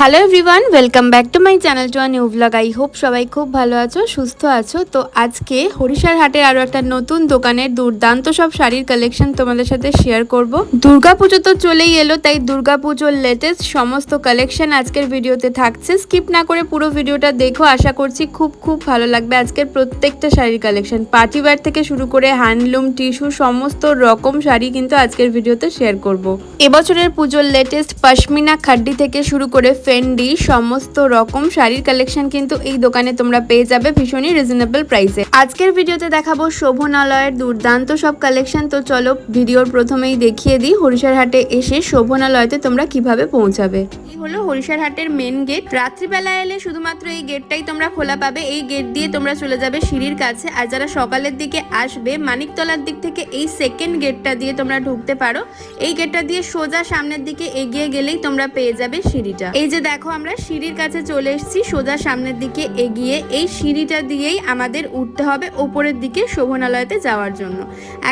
Hello everyone welcome back to my channel to new blog I hope সবাই খুব ভালো আছো, সুস্থ আছো। তো আজকে হরিশার হাটের আরও একটা নতুন দোকানের দুর্দান্ত সব শাড়ির কালেকশন তোমাদের সাথে শেয়ার করব। দুর্গাপুজো তো চলেই এলো, তাই দুর্গাপুজোর লেটেস্ট সমস্ত কালেকশন আজকের ভিডিওতে থাকছে। স্কিপ না করে পুরো ভিডিওটা দেখো, আশা করছি খুব খুব ভালো লাগবে। আজকের প্রত্যেকটা শাড়ির কালেকশন পার্টি ওয়্যার থেকে শুরু করে হ্যান্ডলুম টিস্যু সমস্ত রকম শাড়ি কিন্তু আজকের ভিডিওতে শেয়ার করব। এবছরের পুজোর লেটেস্ট পশমিনা খাড্ডি থেকে শুরু করে ফেন্ডি সমস্ত রকম শাড়ির কালেকশন কিন্তু এই দোকানে তোমরা পেয়ে যাবে ভীষণই রিজনেবল প্রাইসে আজকের ভিডিওতে দেখাবো শোভনালয়ের দুর্দান্ত সব কালেকশন তো চলো ভিডিওর প্রথমেই দেখিয়ে দিই হরিশার হাটে এসে শোভনালয়তে তোমরা কীভাবে পৌঁছাবে। হলো হরিশার হাটের মেন গেট রাত্রিবেলা এলে শুধুমাত্র এই গেটটাই তোমরা খোলা পাবে। এই গেট দিয়ে তোমরা চলে যাবে সিঁড়ির কাছে। আর যারা সকালের দিকে আসবে, মানিকতলার দিক থেকে এই সেকেন্ড গেটটা দিয়ে তোমরা ঢুকতে পারো। এই গেটটা দিয়ে সোজা সামনের দিকে এগিয়ে গেলেই তোমরা পেয়ে যাবে সিঁড়িটা। এই যে দেখো আমরা সিঁড়ির কাছে চলে এসেছি, সোজা সামনের দিকে এগিয়ে এই সিঁড়িটা দিয়েই আমাদের উঠতে হবে ওপরের দিকে শোভনালয়তে যাওয়ার জন্য।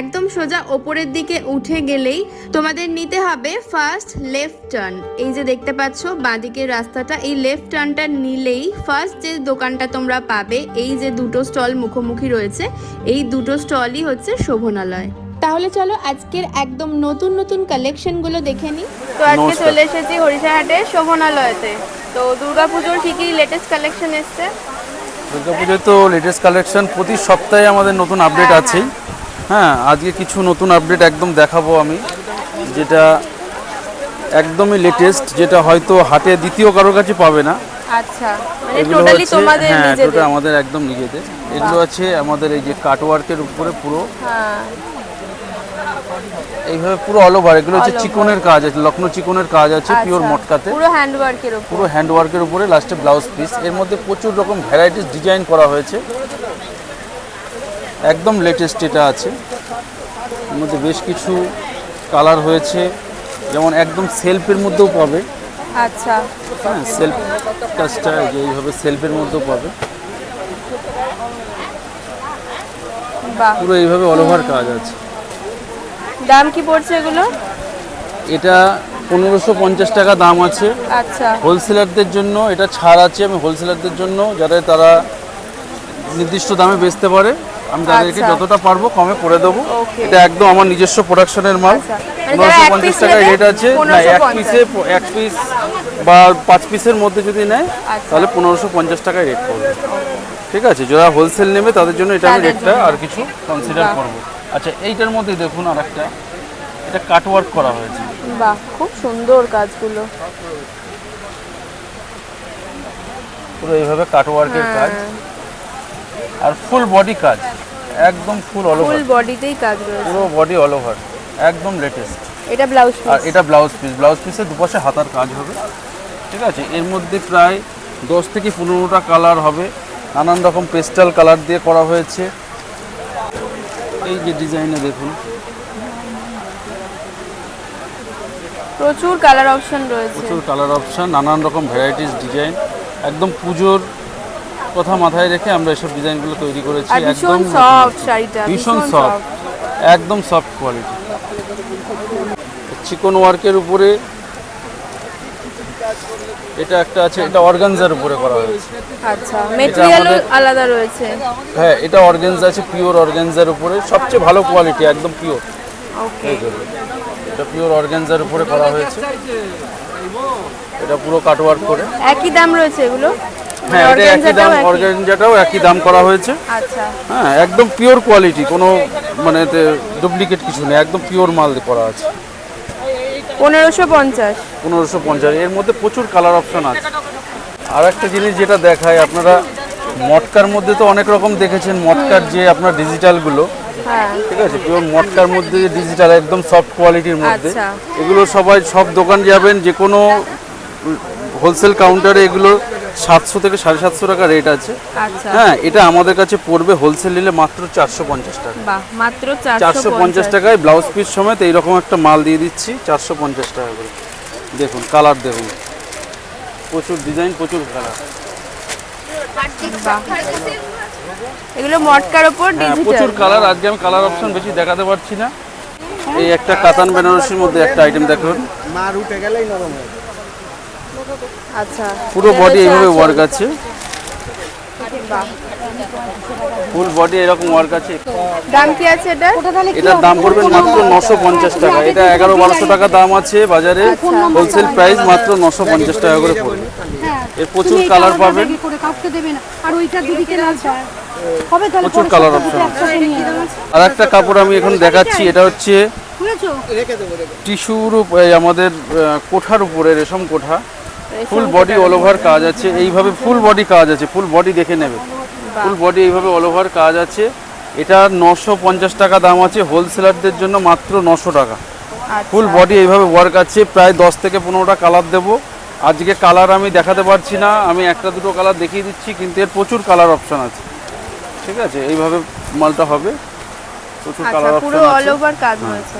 একদম সোজা ওপরের দিকে উঠে গেলেই তোমাদের নিতে হবে ফার্স্ট লেফট টার্ন এই যে দেখতে পাচ্ছ, বাঁদিকের রাস্তাটা, এই লেফট টার্নটা নিলেই ফার্স্ট যে দোকানটা তোমরা পাবে, এই যে দুটো স্টল মুখোমুখি রয়েছে, এই দুটো স্টলই হচ্ছে শোভনালয়। তাহলে চলো আজকের একদম নতুন নতুন কালেকশনগুলো দেখে নিই। তো আজকে চলে এসেছি হরিশাহাটে শোভনালয়তে। তো দুর্গাপুজোর কি কি লেটেস্ট কালেকশন এসছে? দুর্গাপুজোয় তো লেটেস্ট কালেকশন প্রতি সপ্তাহে আমাদের নতুন আপডেট আছেই। হ্যাঁ আজকে কিছু নতুন আপডেট একদম দেখাবো আমি। যেটা একদমই লেটেস্ট যেটা হয়তো হাটে দ্বিতীয় কারোর কাছে পাবে না। আচ্ছা মানে টোটালি তোমাদের হ্যাঁ নিজেদের। টোটাল আমাদের একদম নিজেদের। এগুলো আছে আমাদের এই যে কাটওয়ার্কের উপরে পুরো। হ্যাঁ। এইভাবে পুরো অল ওভার এগুলো হচ্ছে চিকনের কাজ আছে লখনৌ চিকনের কাজ আছে পিওর আচ্ছা, মটকাতে। পুরো হ্যান্ডওয়ার্কের উপর। পুরো হ্যান্ড ওয়ার্কের উপরে লাস্টে ব্লাউজ পিস এর মধ্যে প্রচুর রকম ভ্যারাইটিস ডিজাইন করা হয়েছে। একদম লেটেস্ট এটা আছে। এর মধ্যে বেশ কিছু কালার হয়েছে। যেমন একদম সেলফের মধ্যেও পাবে। আচ্ছা। হ্যাঁ সেলফ কাজটা এইভাবে সেলফের মধ্যেও পাবে। বাহ। পুরো এইভাবে অল ওভার কাজ আছে। দাম কি পড়ছে এগুলো? এটা পনেরোশো পঞ্চাশ টাকা দাম আছে। আচ্ছা। হোলসেলারদের জন্য এটা ছাড় আছে আমি হোলসেলারদের জন্য যাতে তারা নির্দিষ্ট দামে বেচতে পারে। আমি তাদেরকে আচ্ছা। যতটা পারব কমে করে দেবো। এটা একদম আমার নিজস্ব প্রোডাকশনের মাল। আচ্ছা। মানে পনেরোশো পঞ্চাশ টাকা রেট আছে। না এক পিসে এক পিস বা পাঁচ পিসের মধ্যে যদি নেয় আচ্ছা। তাহলে পনেরোশো পঞ্চাশ টাকায় রেট পড়বে ঠিক আছে? যারা হোলসেল নেবে তাদের জন্য এটা আমি রেটটা আর কিছু কনসিডার করব। আচ্ছা এইটার মধ্যে দেখুন আর একটা এটা কাটওয়ার্ক করা হয়েছে। বাহ খুব সুন্দর কাজগুলো। পুরো এইভাবে কাটওয়ার্কের কাজ। হ্যাঁ, আর ফুল বডি কাজ। একদম ফুল অল ওভার ফুল বডিতেই কাজ রয়েছে। পুরো বডি অল ওভার একদম লেটেস্ট এটা ব্লাউজ আর এটা ব্লাউজ পিস ব্লাউজ পিসের দুপাশে হাতার কাজ হবে। ঠিক আছে? এর মধ্যে প্রায় দশ থেকে পনেরোটা কালার হবে। নানান রকম পেস্টাল কালার দিয়ে করা হয়েছে। এই যে ডিজাইনে দেখুন। প্রচুর কালার অপশন রয়েছে। প্রচুর কালার অপশান নানান রকম ভ্যারাইটিস ডিজাইন একদম পুজোর কথা মাথায় রেখে আমরা এসব ডিজাইনগুলো তৈরি করেছি। একদম সফট শাড়িটা ভীষণ সফট একদম সফট কোয়ালিটি চিকন ওয়ার্কের উপরে এটা একটা আছে এটা অর্গানজার উপরে করা হয়েছে। আচ্ছা মেটেরিয়ালও আলাদা রয়েছে। হ্যাঁ এটা অর্গানজা আছে পিওর অর্গানজার উপরে সবচেয়ে ভালো কোয়ালিটি একদম পিওর ওকে এটা পিওর অর্গানজার উপরে করা হয়েছে। এটা পুরো কাটওয়ার্ক করে। একই দাম রয়েছে এগুলো? হ্যাঁ এটা একই দাম? অর্গানজাটাও একই দাম করা হয়েছে। আচ্ছা। হ্যাঁ একদম পিওর কোয়ালিটি কোনো মানে ডুপ্লিকেট কিছু নেই একদম পিওর মাল করা আছে। পনেরোশো পঞ্চাশ। পনেরোশো পঞ্চাশ এর মধ্যে প্রচুর কালার অপশন আছে। আর একটা জিনিস যেটা দেখায় আপনারা মটকার মধ্যে তো অনেক রকম দেখেছেন মটকার যে আপনার ডিজিটালগুলো হ্যাঁ। ঠিক আছে পিওর মটকার মধ্যে যে ডিজিটাল একদম সফট কোয়ালিটির মধ্যে। আচ্ছা। এগুলো সবাই সব দোকান যাবেন যে কোনো হোলসেল কাউন্টারে এগুলো সাতশো থেকে সাড়ে সাতশো টাকা রেট আছে। আচ্ছা। হ্যাঁ এটা আমাদের কাছে পড়বে হোলসেল নিলে মাত্র চারশো পঞ্চাশ টাকা। মাত্র চারশো পঞ্চাশ। টাকায় ব্লাউজ পিস সমেত এইরকম একটা মাল দিয়ে দিচ্ছি চারশো পঞ্চাশ টাকা করে। দেখুন কালার দেখুন। প্রচুর ডিজাইন প্রচুর কালার এগুলো মটকার ওপর হ্যাঁ প্রচুর কালার আজকে আমি কালার অপশন বেশি দেখাতে পারছি না। এই একটা কাতান বেনারসির মধ্যে একটা আইটেম দেখুন। মার উঠে গেলেই নরম হয়ে। আচ্ছা। পুরো বডি এইভাবে ওয়ার্ক আছে। ফুল বডি এরকম ওয়ার্ক আছে। দাম কি আছে এটা এটার দাম পড়বে মাত্র নশো পঞ্চাশ টাকা। এটা এগারো বারোশো টাকা দাম আছে বাজারে। হোলসেল প্রাইস মাত্র নশো পঞ্চাশ টাকা করে পড়বে। এর প্রচুর কালার পাবেন। করে কাউকে দেবে না। আর ওইটা দুদিকে লাল চায় হবে তাহলে প্রচুর কালার অপশন। আর একটা কাপড় আমি এখন দেখাচ্ছি এটা হচ্ছে বুঝেছ টিস্যুর আমাদের কোঠার উপরে রেশম কোঠা। ফুল বডি অল ওভার কাজ আছে এইভাবে ফুল বডি কাজ আছে ফুল বডি দেখে নেবে। ফুল বডি এইভাবে অল ওভার কাজ আছে। এটা নশো পঞ্চাশ টাকা দাম আছে হোলসেলারদের জন্য মাত্র নশো টাকা। আচ্ছা। ফুল বডি এইভাবে ওয়ার্ক আছে প্রায় দশ থেকে পনেরোটা কালার দেবো। আজকে কালার আমি দেখাতে পারছি না আমি একটা দুটো কালার দেখিয়ে দিচ্ছি কিন্তু এর প্রচুর কালার অপশন আছে। ঠিক আছে? এইভাবে মালটা হবে। প্রচুর আচ্ছা কালার পুরো অপশন অল ওভার কাজ রয়েছে।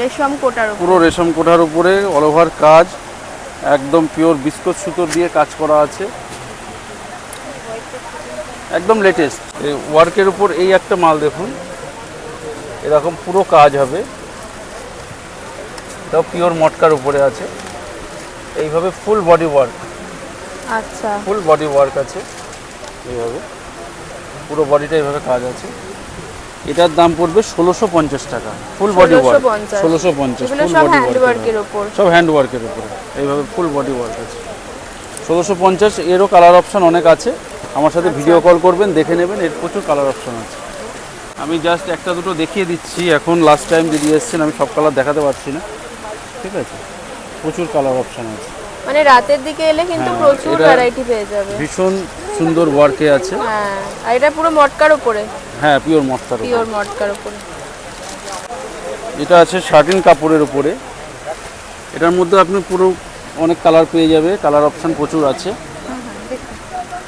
রেশম কোটার পুরো রেশম কোঠার উপরে অল ওভার কাজ। একদম পিওর বিস্কুট সুতোর দিয়ে কাজ করা আছে। একদম লেটেস্ট ওয়ার্কের উপর এই একটা মাল দেখুন। এরকম পুরো কাজ হবে। এটাও পিওর মটকার উপরে আছে। এইভাবে ফুল বডি ওয়ার্ক আচ্ছা। ফুল বডি ওয়ার্ক আছে। এইভাবে। পুরো বডিটা এইভাবে কাজ আছে। এটার দাম পড়বে ষোলোশো পঞ্চাশ টাকা ফুল বডি ওয়ার্ক 1650 ষোলোশো পঞ্চাশ ফুল সব বডি ওয়ার্ক ওয়ার্কের উপর। সব হ্যান্ড ওয়ার্কের উপরে এইভাবে ফুল বডি ওয়ার্ক আছে। ষোলোশো পঞ্চাশ এরও কালার অপশন অনেক আছে। আমার সাথে ভিডিও কল করবেন দেখে নেবেন এর প্রচুর কালার অপশন আছে। আমি জাস্ট একটা দুটো দেখিয়ে দিচ্ছি এখন লাস্ট টাইম যদি এসছেন আমি সব কালার দেখাতে পারছি না। ঠিক আছে? প্রচুর কালার অপশন আছে। মানে রাতের দিকে এলে কিন্তু হ্যাঁ, প্রচুর ভ্যারাইটি পেয়ে যাবে। ভীষণ সুন্দর ওয়ার্কে আছে। হ্যাঁ আর এটা পুরো মটকার উপরে। হ্যাঁ পিওর উপরে। পিওর মটকার উপরে। এটা আছে শার্টিন কাপড়ের উপরে। এটার মধ্যে আপনি পুরো অনেক কালার পেয়ে যাবে। কালার অপশন প্রচুর আছে।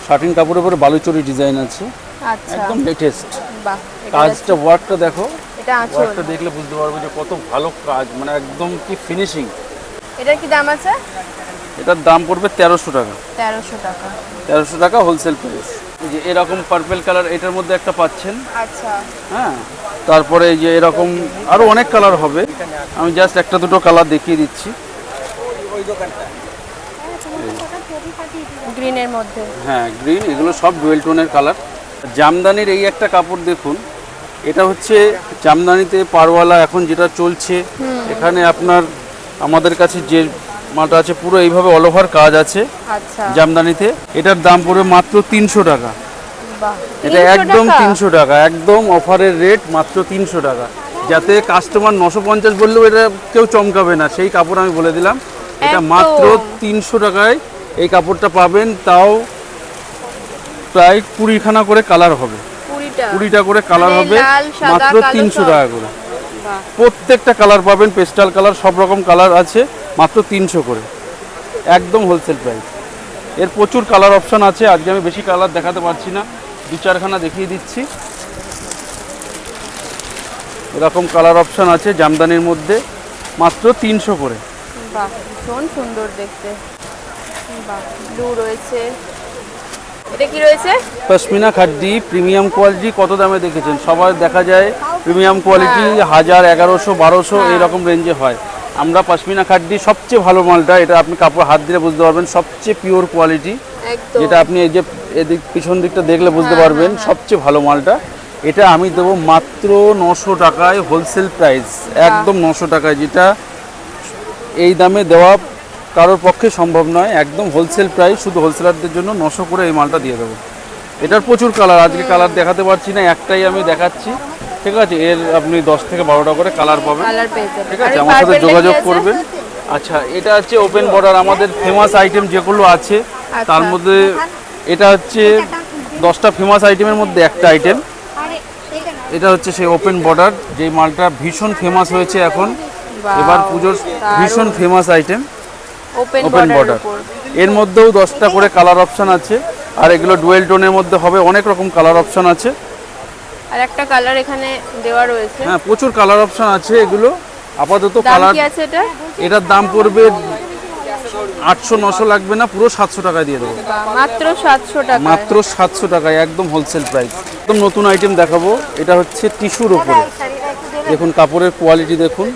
শার্টিন কাপড়ের উপরে বালুচরি ডিজাইন আছে। আচ্ছা। একদম লেটেস্ট বাহ কাজটা ওয়ার্কটা দেখো। ওয়ার্কটা দেখলে বুঝতে পারবে যে কত ভালো কাজ। মানে একদম কি ফিনিশিং এটার কি দাম আছে? এটার দাম পড়বে তেরোশো টাকা। তেরোশো টাকা। তেরোশো টাকা হোলসেল প্রাইস যে এরকম পার্পেল কালার এটার মধ্যে একটা পাচ্ছেন। আচ্ছা। হ্যাঁ তারপরে এই যে এরকম আরও অনেক কালার হবে। আমি জাস্ট একটা দুটো কালার দেখিয়ে দিচ্ছি। গ্রিনের মধ্যে। হ্যাঁ গ্রিন এগুলো সব ডুয়েল টোনের কালার জামদানির এই একটা কাপড় দেখুন। এটা হচ্ছে জামদানিতে পারওয়ালা এখন যেটা চলছে। এখানে আপনার আমাদের কাছে যে মালটা আছে পুরো এইভাবে অল ওভার কাজ আছে আচ্ছা। জামদানিতে। এটার দাম পড়বে মাত্র তিনশো টাকা। এটা একদম তিনশো টাকা একদম অফারের রেট মাত্র তিনশো টাকা। যাতে কাস্টমার নশো পঞ্চাশ বললেও এটা কেউ চমকাবে না সেই কাপড় আমি বলে দিলাম। এটা মাত্র তিনশো টাকায় এই কাপড়টা পাবেন তাও প্রায় কুড়িখানা করে কালার হবে। কুড়িটা। করে কালার মানে হবে মাত্র তিনশো টাকা করে। প্রত্যেকটা কালার পাবেন পেস্টাল কালার সব রকম কালার আছে। মাত্র তিনশো করে। একদম হোলসেল প্রাইস এর প্রচুর কালার অপশান আছে আজকে আমি বেশি কালার দেখাতে পারছি না। দু চারখানা দেখিয়ে দিচ্ছি। এরকম কালার অপশান আছে জামদানির মধ্যে মাত্র তিনশো করে। ভীষণ সুন্দর দেখতে। ব্লু রয়েছে। এটা কি রয়েছে? পশমিনা প্রিমিয়াম কোয়ালিটি কত দামে দেখেছেন? সবাই দেখা যায় প্রিমিয়াম কোয়ালিটি হাজার এগারোশো বারোশো এইরকম রেঞ্জে হয়। আমরা পশমিনা খাড্ডি সবচেয়ে ভালো মালটা এটা আপনি কাপড় হাত দিলে বুঝতে পারবেন সবচেয়ে পিওর কোয়ালিটি যেটা আপনি এই যে এদিক পিছন দিকটা দেখলে বুঝতে পারবেন সবচেয়ে ভালো মালটা। এটা আমি দেবো মাত্র নশো টাকায় হোলসেল প্রাইস একদম নশো টাকায় যেটা এই দামে দেওয়া কারোর পক্ষে সম্ভব নয়। একদম হোলসেল প্রাইস শুধু হোলসেলারদের জন্য নশো করে এই মালটা দিয়ে দেবো। এটার প্রচুর কালার আজকে কালার দেখাতে পারছি না একটাই আমি দেখাচ্ছি। ঠিক আছে এর আপনি দশ থেকে বারোটা করে কালার পাবেন। ঠিক আছে আমার সাথে যোগাযোগ করবেন। আচ্ছা এটা হচ্ছে ওপেন বর্ডার আমাদের ফেমাস আইটেম যেগুলো আছে তার মধ্যে এটা হচ্ছে দশটা ফেমাস আইটেমের মধ্যে একটা আইটেম এটা হচ্ছে সেই ওপেন বর্ডার যেই মালটা ভীষণ ফেমাস হয়েছে এখন। এবার পুজোর ভীষণ ফেমাস আইটেম ওপেন বর্ডার এর মধ্যেও দশটা করে কালার অপশান আছে আর এগুলো ডুয়েল টোনের মধ্যে হবে অনেক রকম কালার অপশান আছে। আর একটা কালার এখানে দেওয়া রয়েছে। হ্যাঁ প্রচুর কালার অপশন আছে এগুলো। আপাতত কালার কি আছে এটা? এটার দাম পড়বে আটশো নশো লাগবে না পুরো সাতশো টাকায় দিয়ে দেবো। মাত্র সাতশো টাকা মাত্র সাতশো টাকায় একদম হোলসেল প্রাইস একদম নতুন আইটেম দেখাবো এটা হচ্ছে টিস্যুর ওপরে দেখুন কাপড়ের কোয়ালিটি দেখুন।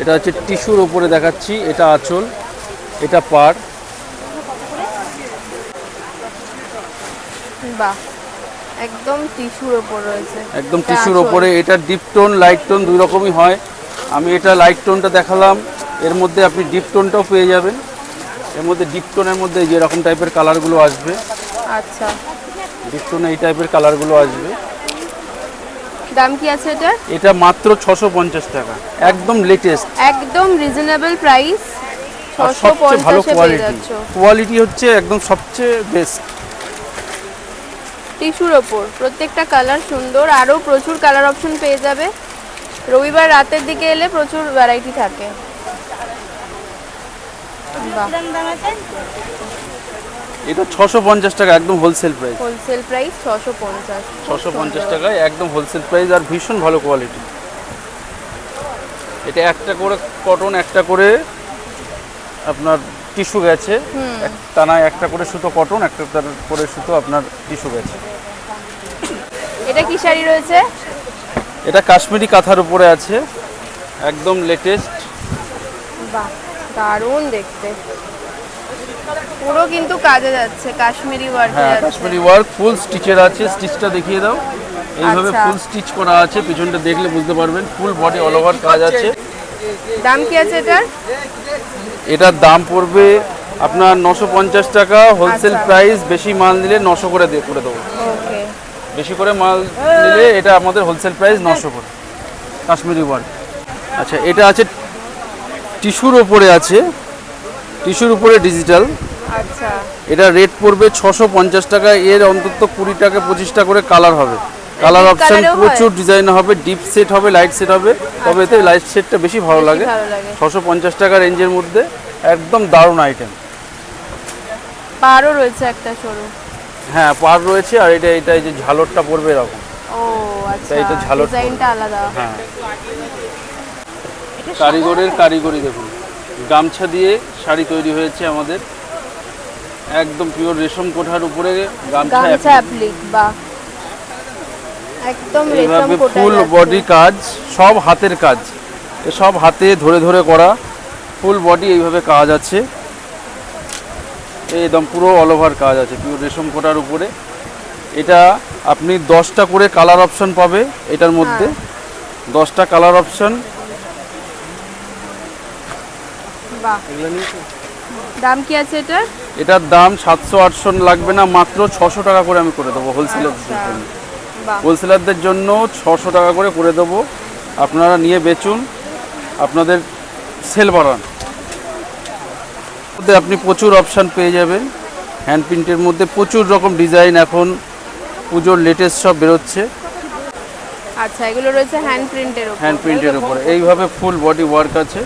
এটা হচ্ছে টিস্যুর ওপরে দেখাচ্ছি এটা আঁচল এটা পার বাহ। একদম টিস্যুর রয়েছে। একদম এটা টিস্যুর ডিপ টোন লাইট টোন দুই রকমই হয়। আমি এটা লাইট টোনটা দেখালাম। এর মধ্যে আপনি ডিপ টোনটাও পেয়ে যাবেন। এর মধ্যে ডিপ টোনের মধ্যে যে এরকম টাইপের কালারগুলো আসবে। আচ্ছা। ডিপ টোনে এই টাইপের কালারগুলো আসবে। দাম কি আছে এটা এটা মাত্র ছশো পঞ্চাশ টাকা। একদম লেটেস্ট একদম রিজনেবল প্রাইস আর ছশো সবচেয়ে ভালো পেয়ে কোয়ালিটি কোয়ালিটি হচ্ছে একদম সবচেয়ে বেস্ট টিস্যুর ওপর। প্রত্যেকটা কালার সুন্দর আরও প্রচুর কালার অপশন পেয়ে যাবে। রবিবার রাতের দিকে এলে প্রচুর ভ্যারাইটি থাকে। এটা ছশো পঞ্চাশ টাকা একদম হোলসেল প্রাইস হোলসেল প্রাইস ছশো পঞ্চাশ। ছশো পঞ্চাশ টাকায় একদম হোলসেল প্রাইস আর ভীষণ ভালো কোয়ালিটি এটা একটা করে কটন একটা করে আপনার টিস্যু গেছে। টানায় একটা করে সুতো কটন একটা তার- করে সুতো আপনার টিস্যু গেছে। এটা কি শাড়ি রয়েছে? এটা কাশ্মীরি কাঁথার উপরে আছে। একদম লেটেস্ট বাহ দারুণ দেখতে। পুরো কিন্তু কাজে যাচ্ছে কাশ্মীরি ওয়ার্কে হ্যাঁ কাশ্মীরি ওয়ার্ক ফুল স্টিচের আছে স্টিচটা দেখিয়ে দাও। এইভাবে আচ্ছা। ফুল স্টিচ করা আছে পিছনটা দেখলে বুঝতে পারবেন ফুল বডি অল ওভার কাজ আছে। দাম কি আছে এটার? এটার দাম পড়বে আপনার নশো পঞ্চাশ টাকা হোলসেল আচ্ছা। প্রাইস বেশি মাল নিলে নশো করে দিয়ে করে দেবো। বেশি করে মাল নিলে এটা আমাদের হোলসেল প্রাইস নশো করে কাশ্মীরি ওয়ার্ক আচ্ছা এটা আছে টিস্যুর ওপরে আছে টিস্যুর উপরে ডিজিটাল আচ্ছা। এটা রেট পড়বে ছশো পঞ্চাশ টাকা এর অন্তত কুড়ি টাকা পঁচিশটা করে কালার হবে। Colour option? প্রচুর ডিজাইন হবে ডিপ সেট হবে লাইট সেট হবে তবে এতে লাইট সেটটা বেশি ভালো লাগে। ছশো পঞ্চাশ টাকা রেঞ্জের মধ্যে একদম দারুণ আইটেম পারও রয়েছে একটা সরু হ্যাঁ পার রয়েছে আর এটা এটা এই যে ঝালরটা পড়বে এরকম। ও আচ্ছা এইটা ঝালর ডিজাইনটা আলাদা। হ্যাঁ। কারিগরের কারিগরি দেখুন। গামছা দিয়ে শাড়ি তৈরি হয়েছে আমাদের। একদম পিওর রেশম কোঠার উপরে গামছা গামছা অ্যাপ্লিক বা একদম রেশম কোটা ফুল বডি কাজ সব হাতের কাজ। এ সব হাতে ধরে ধরে করা। ফুল বডি এইভাবে কাজ আছে। একদম পুরো অল ওভার কাজ আছে পিওর রেশম কোটার উপরে। এটা আপনি দশটা করে কালার অপশন পাবে এটার মধ্যে। হ্যাঁ। দশটা কালার অপশন দাম কি আছে এটার? এটার দাম সাতশো আটশো লাগবে না মাত্র ছশো টাকা করে আমি করে দেবো হোলসেলারদের আচ্ছা। জন্য। হোলসেলারদের জন্য ছশো টাকা করে করে দেবো। আপনারা নিয়ে বেচুন। আপনাদের সেল বাড়ান। আপনি প্রচুর অপশান পেয়ে যাবেন। হ্যান্ড প্রিন্টের মধ্যে প্রচুর রকম ডিজাইন এখন পুজোর লেটেস্ট সব বেরোচ্ছে। আচ্ছা এগুলো রয়েছে হ্যান্ড প্রিন্টের উপর হ্যান্ড প্রিন্টের উপরে। এইভাবে ফুল বডি ওয়ার্ক আছে।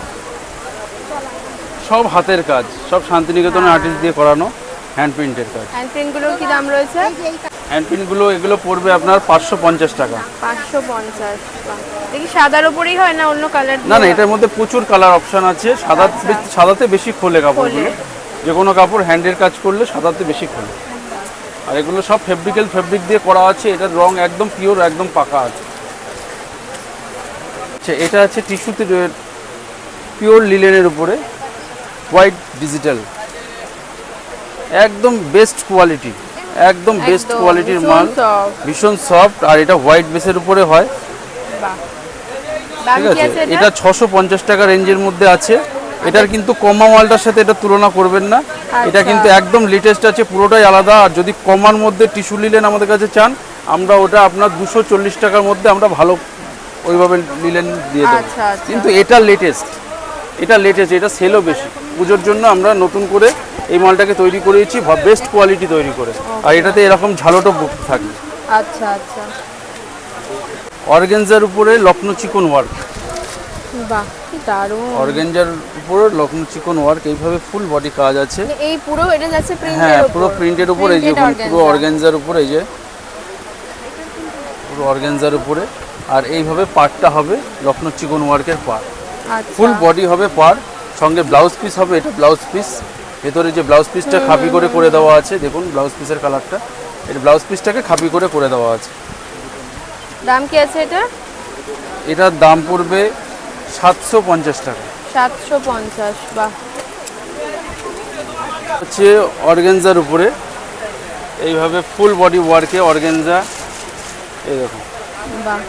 সব হাতের কাজ সব শান্তিনিকেতনের আর্টিস্ট দিয়ে করানো হ্যান্ড প্রিন্টের কাজ। হ্যান্ড প্রিন্টগুলোর কি দাম রয়েছে? হ্যান্ড প্রিন্টগুলো এগুলো পড়বে আপনার পাঁচশো পঞ্চাশ টাকা। পাঁচশো পঞ্চাশ দেখি সাদার উপরেই হয় না অন্য কালার না না এটার মধ্যে প্রচুর কালার অপশন আছে। সাদা সাদাতে বেশি খোলে কাপড়গুলো। যে কোনো কাপড় হ্যান্ডের কাজ করলে সাদাতে বেশি খোলে। আর এগুলো সব ফেব্রিক্যাল ফেব্রিক দিয়ে করা আছে। এটার রং একদম পিওর একদম পাকা আছে। আচ্ছা এটা আছে টিস্যুতে পিওর লিলেনের উপরে। হোয়াইট ডিজিটাল একদম বেস্ট কোয়ালিটি একদম বেস্ট কোয়ালিটির মাল। ভীষণ সফট আর এটা হোয়াইট বেসের উপরে হয়। ঠিক আছে এটা? ছশো পঞ্চাশ টাকা রেঞ্জের মধ্যে আছে। এটার কিন্তু কমা মালটার সাথে এটা তুলনা করবেন না। এটা আচ্ছা। কিন্তু একদম লেটেস্ট আছে পুরোটাই আলাদা। আর যদি কমার মধ্যে টিস্যু লিলেন আমাদের কাছে চান আমরা ওটা আপনার দুশো চল্লিশ টাকার মধ্যে আমরা ভালো ওইভাবে লিলেন দিয়ে দেবো। আচ্ছা, আচ্ছা। কিন্তু এটা লেটেস্ট এটা লেটেস্ট এটা সেলও বেশি। পুজোর জন্য আমরা নতুন করে এই মালটাকে তৈরি করেছি বেস্ট কোয়ালিটি তৈরি করে। আর এটাতে এরকম ঝালটো থাকে। আচ্ছা আচ্ছা। অর্গেনজার উপরে লক্ষ্ণ চিকন ওয়ার্ক। বাহ কি দারুণ। অর্গেঞ্জার উপর লক্ষ্ণৌ চিকন ওয়ার্ক এইভাবে ফুল বডি কাজ আছে। মানে এই পুরো এটা যাচ্ছে প্রিন্টের হ্যাঁ পুরো প্রিন্টের উপর এই যে পুরো। অর্গেঞ্জার উপর এই যে পুরো অর্গেঞ্জার উপরে। আর এইভাবে পার্টটা হবে লক্ষ্ণৌ চিকন ওয়ার্কের পার্ট আচ্ছা। ফুল বডি হবে পার্ট সঙ্গে ব্লাউজ পিস হবে এটা ব্লাউজ পিস। ভেতরে যে ব্লাউজ পিসটা খাপি করে করে দেওয়া আছে দেখুন ব্লাউজ পিসের কালারটা। এটা ব্লাউজ পিসটাকে খাপি করে করে দেওয়া আছে। দাম কি আছে এটা এটার দাম পড়বে সাতশো পঞ্চাশ টাকা। সাতশো পঞ্চাশ বাহ। হচ্ছে অর্গেনজার উপরে। এইভাবে ফুল বডি ওয়ার্কে অর্গেনজা বাহ।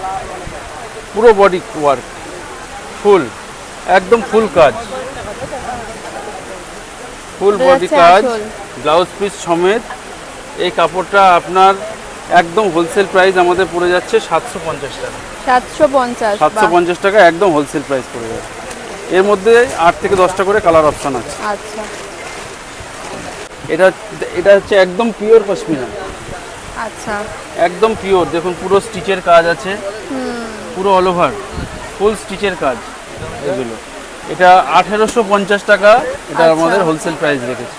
পুরো বডি ওয়ার্ক ফুল একদম ফুল কাজ। ফুল বডি কাজ ব্লাউজ পিস সমেত। এই কাপড়টা আপনার একদম হোলসেল প্রাইস আমাদের পড়ে যাচ্ছে সাতশো পঞ্চাশ টাকা। সাতশো পঞ্চাশ সাতশো পঞ্চাশ টাকা একদম হোলসেল প্রাইস পড়ে যাচ্ছে। এর মধ্যে আট থেকে দশটা করে কালার অপশন আছে। আচ্ছা। এটা এটা হচ্ছে একদম পিওর পশমিনা। আচ্ছা। একদম পিওর দেখুন পুরো স্টিচের কাজ আছে। পুরো অল ওভার ফুল স্টিচের কাজ এগুলো। এটা আঠেরোশো পঞ্চাশ টাকা এটা আচ্ছা। আমাদের হোলসেল প্রাইস রেখেছে।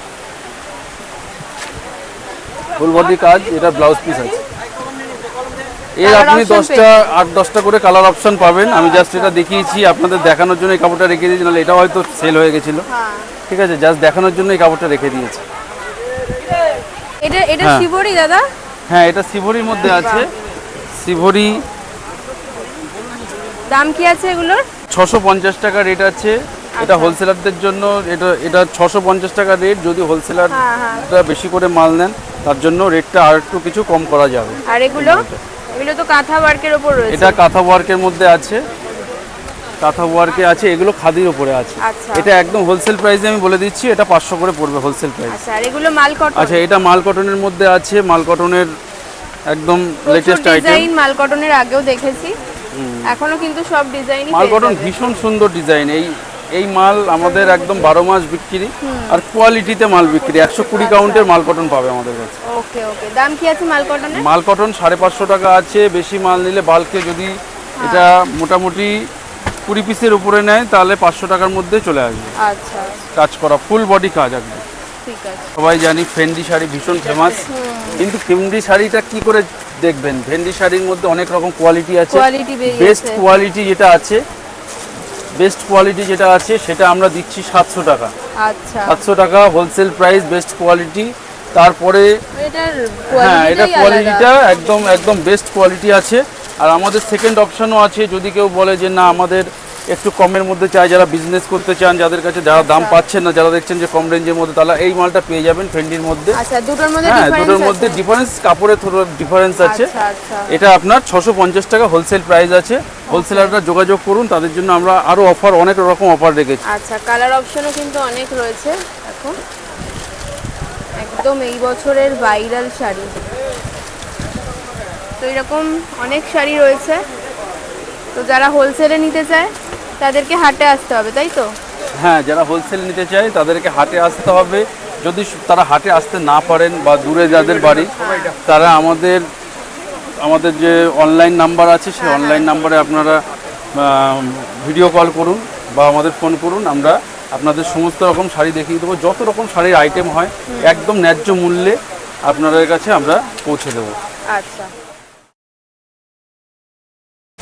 ফুল বডি কাজ এটা ব্লাউজ পিস আছে। এর আপনি দশটা আট দশটা করে কালার অপশন পাবেন। আমি জাস্ট এটা দেখিয়েছি আপনাদের দেখানোর জন্য এই কাপড়টা রেখে দিয়েছি নাহলে এটা হয়তো সেল হয়ে গেছিল। হ্যাঁ। ঠিক আছে জাস্ট দেখানোর জন্য এই কাপড়টা রেখে দিয়েছি। এটা এটা হ্যাঁ। শিবরি দাদা? হ্যাঁ এটা সিভরির মধ্যে আছে। সিভরি দাম কি আছে এগুলোর? ছশো পঞ্চাশ টাকা রেট আছে। এটা আচ্ছা। হোলসেলারদের জন্য এটা এটা ছশো পঞ্চাশ টাকা রেট যদি হোলসেলার হ্যাঁ, হ্যাঁ। বেশি করে মাল নেন তার জন্য রেটটা আর একটু কিছু কম করা যাবে। আর এগুলো? এগুলো তো কাঁথা ওয়ার্কের ওপর রয়েছে। এটা কাঁথা ওয়ার্কের মধ্যে আছে। কাঁথা ওয়ার্কে আছে এগুলো খাদির উপরে আছে। আচ্ছা। এটা একদম হোলসেল প্রাইসে আমি বলে দিচ্ছি এটা পাঁচশো করে পড়বে হোলসেল প্রাইস আচ্ছা আর এগুলো মাল কটন আচ্ছা এটা মাল কটনের মধ্যে আছে মাল কটনের একদম লেটেস্ট আইটেম ডিজাইন মাল কটনের আগেও দেখেছি। এখনও কিন্তু সব ডিজাইনই মাল কটন ভীষণ সুন্দর ডিজাইন এই এই মাল আমাদের একদম বারো মাস বিক্রি আর কোয়ালিটিতে মাল বিক্রি। একশো কুড়ি কাউন্টের মাল কটন পাবে আমাদের কাছে। ওকে ওকে। দাম কি আছে মাল কটন সাড়ে পাঁচশো টাকা আছে। বেশি মাল নিলে বাল্কে যদি এটা মোটামুটি কুড়ি পিসের উপরে নেয় তাহলে পাঁচশো টাকার মধ্যে চলে আসবে। আচ্ছা। কাজ করা ফুল বডি কাজ একদম। আছে। সবাই জানি ফেন্ডি শাড়ি ভীষণ ফেমাস কিন্তু ফেন্ডি শাড়িটা কি করে দেখবেন? ভেন্ডি শাড়ির মধ্যে অনেক রকম কোয়ালিটি আছে। বেস্ট কোয়ালিটি যেটা আছে বেস্ট কোয়ালিটি যেটা আছে সেটা আমরা দিচ্ছি সাতশো টাকা। আচ্ছা। সাতশো টাকা হোলসেল প্রাইস বেস্ট কোয়ালিটি তারপরে হ্যাঁ এটা কোয়ালিটিটা একদম একদম বেস্ট কোয়ালিটি আছে। আর আমাদের সেকেন্ড অপশানও আছে যদি কেউ বলে যে না আমাদের একটু কমের মধ্যে চাই যারা বিজনেস করতে চান যাদের কাছে যারা দাম আচ্ছা। পাচ্ছেন না যারা দেখছেন যে কম রেঞ্জের মধ্যে তাহলে এই মালটা পেয়ে যাবেন ফেন্ডির মধ্যে। আচ্ছা দুটোর মধ্যে হ্যাঁ ডিফারেন্স দুটোর মধ্যে ডিফারেন্স কাপড়ে থোড়া ডিফারেন্স আছে। আচ্ছা। এটা আপনার ছশো পঞ্চাশ টাকা হোলসেল প্রাইস আছে। হোলসেলাররা যোগাযোগ করুন তাদের জন্য আমরা আরও অফার অনেক রকম অফার রেখেছি। আচ্ছা কালার অপশনও কিন্তু অনেক রয়েছে। এখন একদম এই বছরের ভাইরাল শাড়ি। তো এরকম অনেক শাড়ি রয়েছে। তো যারা হোলসেলে নিতে চায় তাদেরকে হাটে আসতে হবে তাই তো? হ্যাঁ যারা হোলসেল নিতে চায় তাদেরকে হাটে আসতে হবে। যদি তারা হাটে আসতে না পারেন বা দূরে যাদের বাড়ি তারা আমাদের আমাদের যে অনলাইন নাম্বার আছে সেই অনলাইন নাম্বারে আপনারা ভিডিও কল করুন বা আমাদের ফোন করুন। আমরা আপনাদের সমস্ত রকম শাড়ি দেখিয়ে দেবো। যত রকম শাড়ির আইটেম হয় একদম ন্যায্য মূল্যে আপনাদের কাছে আমরা পৌঁছে দেবো। আচ্ছা।